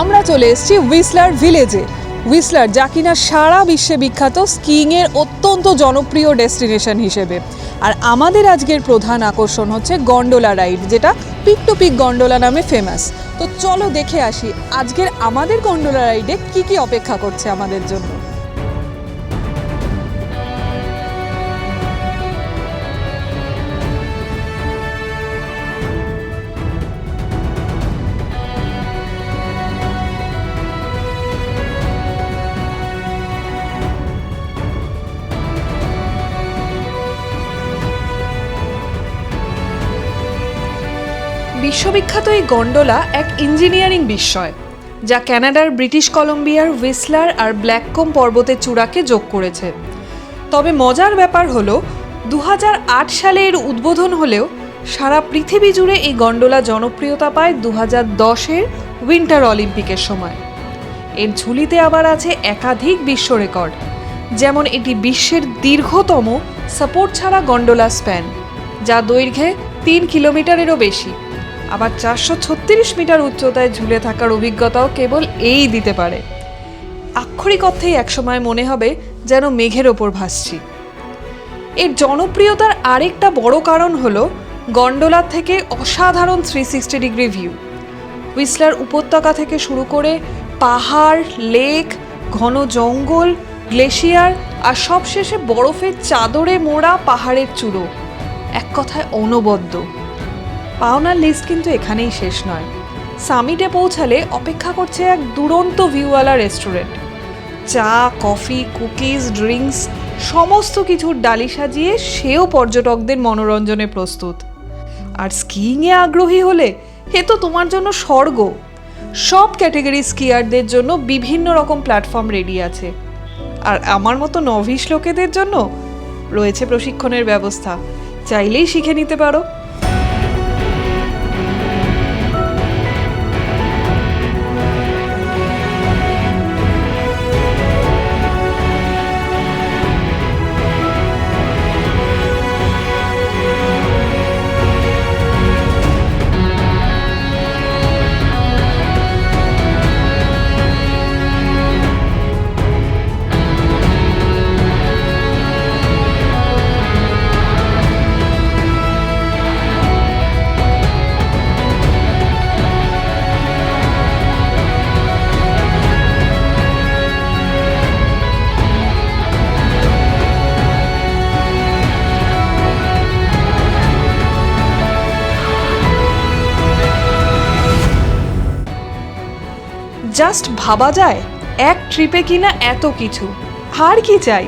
আমরা চলে এসেছি উইসলার ভিলেজে উইসলার যা কিনা সারা বিশ্বে বিখ্যাত স্কিইংয়ের অত্যন্ত জনপ্রিয় ডেস্টিনেশন হিসেবে। আর আমাদের আজকের প্রধান আকর্ষণ হচ্ছে গন্ডোলা রাইড, যেটা পিক টু পিক গন্ডোলা নামে ফেমাস তো চলো দেখে আসি, আজকের আমাদের গন্ডোলা রাইডে কি কি অপেক্ষা করছে আমাদের জন্য। বিশ্ববিখ্যাত এই গন্ডোলা এক ইঞ্জিনিয়ারিং বিস্ময় যা কানাডার ব্রিটিশ কলম্বিয়ার হুইসলার আর ব্ল্যাককোম পর্বতের চূড়াকে যোগ করেছে। তবে মজার ব্যাপার হলো দু সালে এর উদ্বোধন হলেও সারা পৃথিবী জুড়ে এই গন্ডোলা জনপ্রিয়তা পায় দু হাজার দশের উইন্টার অলিম্পিকের সময়। এর ঝুলিতে আবার আছে একাধিক বিশ্ব রেকর্ড, যেমন এটি বিশ্বের দীর্ঘতম সাপোর্ট ছাড়া গন্ডোলা স্প্যান, যা দৈর্ঘ্যে তিন কিলোমিটারেরও বেশি। আবার চারশো ছত্রিশ মিটার উচ্চতায় ঝুলে থাকার অভিজ্ঞতাও কেবল এই দিতে পারে। আক্ষরিক অর্থেই একসময় মনে হবে যেন মেঘের ওপর ভাসছি। এর জনপ্রিয়তার আরেকটা বড় কারণ হলো গন্ডোলার থেকে অসাধারণ three sixty degree view Whistler উপত্যকা থেকে শুরু করে পাহাড় লেক ঘন জঙ্গল গ্লেশিয়ার আর সবশেষে বরফের চাদরে মোড়া পাহাড়ের চূড়ো। এক কথায় অনবদ্য। পাওনার লিস্ট কিন্তু এখানেই শেষ নয়। সামিটে পৌঁছালে অপেক্ষা করছে এক দুরন্ত ভিউওয়ালা রেস্টুরেন্ট চা কফি কুকিজ ড্রিঙ্কস সমস্ত কিছুর ডালি সাজিয়ে সেও পর্যটকদের মনোরঞ্জনে প্রস্তুত। আর স্কিইংয়ে আগ্রহী হলে হে তো তোমার জন্য স্বর্গ। সব ক্যাটেগরি স্কিয়ারদের জন্য বিভিন্ন রকম প্ল্যাটফর্ম রেডি আছে। আর আমার মতো নভিস লোকেদের জন্য রয়েছে প্রশিক্ষণের ব্যবস্থা। চাইলেই শিখে নিতে পারো। জাস্ট ভাবা যায়, এক ট্রিপে কিনা এত কিছু। আর কি চাই?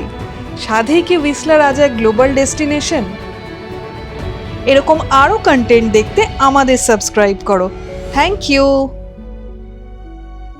সাধেই কি উইসলার আজ এক গ্লোবাল ডেস্টিনেশন এরকম আরও কন্টেন্ট দেখতে আমাদের সাবস্ক্রাইব করো। Thank you